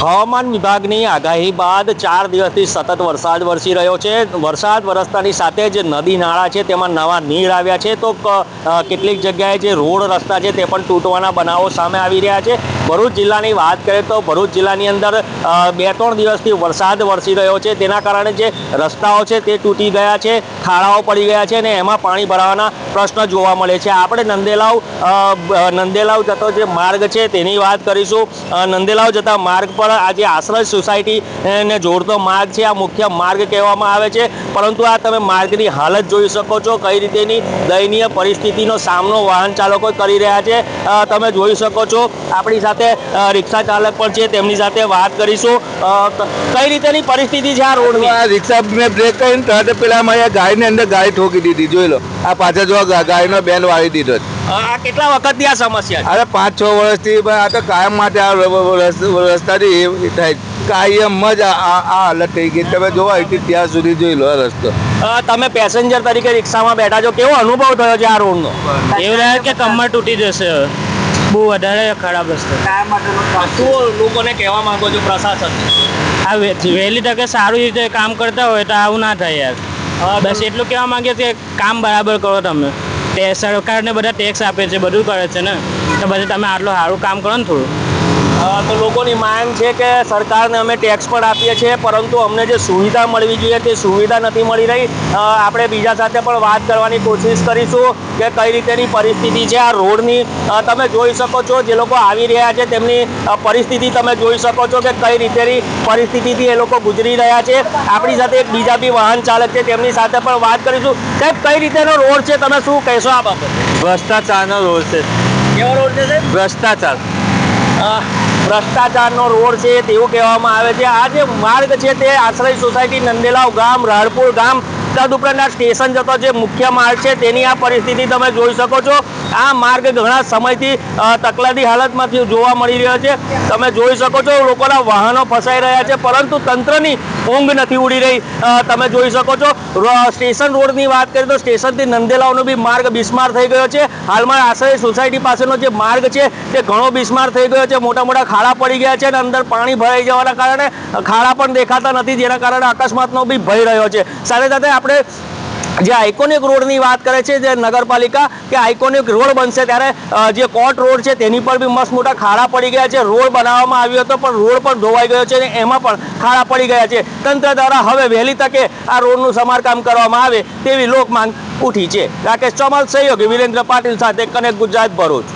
હવામાન વિભાગની આગાહી બાદ ચાર દિવસથી સતત વરસાદ વરસી રહ્યો છે. વરસાદ વરસતાની સાથે જે નદી નાળા છે, તેમાં નવા નીર આવ્યા છે. તો કેટલીક જગ્યાએ જે રોડ રસ્તા છે, તે પણ તૂટવાના બનાવો સામે આવી રહ્યા છે. ભરૂચ જિલ્લાની વાત કરીએ તો ભરૂચ જિલ્લાની અંદર બે ત્રણ દિવસથી વરસાદ વરસી રહ્યો છે. તેના કારણે જે રસ્તાઓ છે તે તૂટી ગયા છે, ખાડાઓ પડી ગયા છે અને એમાં પાણી ભરાવાના પ્રશ્ન જોવા મળે છે. આપણે નંદેલાવ નંદેલાવ જતો જે માર્ગ છે તેની વાત કરીશું. નંદેલાવ જતા માર્ગ પર આજે આશ્રય સોસાયટી ને જોડતો માર્ગ છે. આ મુખ્ય માર્ગ કહેવામાં આવે છે. પરંતુ આ તમે માર્ગની હાલત જોઈ શકો છો. કઈ રીતેની દયનીય પરિસ્થિતિનો સામનો વાહન ચાલકો કરી રહ્યા છે. તમે જોઈ શકો છો. આપણી સાથે અ, રિક્ષા ચાલક પણ છે તેમની સાથે વાત કરીશું. કઈ રીતેની પરિસ્થિતિ છે આ રોડની? રિક્ષા મેં બ્રેક કરીને તરત પેલા મારી ગાયની અંદર ગાય ઠોકી દીધી જોઈ લો. આ પાછળ જો ગાય ગાડીનો બેલ વાળી દીધો આ કેટલા વખતની આ સમસ્યા છે? અરે પાંચ છ વર્ષથી આ તો કાયમ માટે આ રસ્તાથી થાય કાયમ જ આ હાલત થઈ ગઈ તમે જોવા અહીંથી ત્યાં સુધી જોઈ લો રસ્તો. તમે પેસેન્જર તરીકે રિક્ષામાં બેઠા છો. કેવો અનુભવ થયો છે આ રોડનો? એવું રહે કે કમર તૂટી જશે. બહુ વધારે ખરાબ રસ્તો. શું લોકોને કહેવા માંગો છો પ્રશાસન? આ વહેલી તકે સારું રીતે કામ કરતા હોય તો આવું ના થાય યાર. બસ એટલું કહેવા માંગે છે કે કામ બરાબર કરો તમે. તે સરકારને બધા ટેક્સ આપે છે બધું કરે છે ને? તો પછી તમે આટલું સારું કામ કરો ને થોડું. તો લોકોની માંગ છે કે સરકારને અમે ટેક્સ પણ આપીએ છીએ પરંતુ અમને જે સુવિધા મળવી જોઈએ તે સુવિધા નથી મળી રહી. આપણે બીજા સાથે પણ વાત કરવાની કોશિશ કરીશું કે કઈ રીતેની પરિસ્થિતિ છે આ રોડની. તમે જોઈ શકો છો જે લોકો આવી રહ્યા છે તેમની પરિસ્થિતિ તમે જોઈ શકો છો કે કઈ રીતેની પરિસ્થિતિથી એ લોકો ગુજરી રહ્યા છે. આપણી સાથે એક બીજા બી વાહન ચાલક છે તેમની સાથે પણ વાત કરીશું. સાહેબ કઈ રીતેનો રોડ છે? તમે શું કહેશો આ બાબતે? ભ્રષ્ટાચારનો રોડ છે. કેવો રોડ છે સાહેબ? ભ્રષ્ટાચાર. Uh, ભ્રષ્ટાચારનો રોડ છે તેવું કહેવામાં આવે છે. આ જે માર્ગ છે તે આશ્રય સોસાયટી નંદેલાવ ગામ, રાળપુર ગામ, તદુપરાંત આ સ્ટેશન જતો જે મુખ્ય માર્ગ છે તેની આ પરિસ્થિતિ તમે જોઈ શકો છો. આ માર્ગ ઘણા સમયથી તકલાદી હાલતમાંથી જોવા મળી રહ્યો છે. તમે જોઈ શકો છો લોકોના વાહનો ફસાઈ રહ્યા છે, પરંતુ તંત્રની ઊંઘ નથી ઉડી રહી. તમે જોઈ શકો છો સ્ટેશન રોડની વાત કરીએ તો સ્ટેશનથી નંદેલાવનો બી માર્ગ બિસ્માર થઈ ગયો છે. હાલમાં આશ્રય સોસાયટી પાસેનો જે માર્ગ છે તે ઘણો બિસ્માર થઈ ગયો છે. મોટા મોટા ખાડા પડી ગયા છે અને અંદર પાણી ભરાઈ જવાના કારણે ખાડા પણ દેખાતા નથી, જેના કારણે અકસ્માતનો બી ભય રહ્યો છે. સાથે સાથે આપણે જે આઇકોનિક રોડની વાત કરે છે, જે નગરપાલિકા કે આઇકોનિક રોડ બનશે ત્યારે જે કોટ રોડ છે તેની પર બી મસ્ત મોટા ખાડા પડી ગયા છે. રોડ બનાવવામાં આવ્યો હતો, પણ રોડ પણ ધોવાઈ ગયો છે અને એમાં પણ ખાડા પડી ગયા છે. તંત્ર દ્વારા હવે વહેલી તકે આ રોડનું સમારકામ કરવામાં આવે તેવી લોકમાંગ ઉઠી છે. રાકેશ ચૌહાણ સહયોગી વિરેન્દ્ર પાટીલ સાથે કનેક્ટ ગુજરાત ભરૂચ.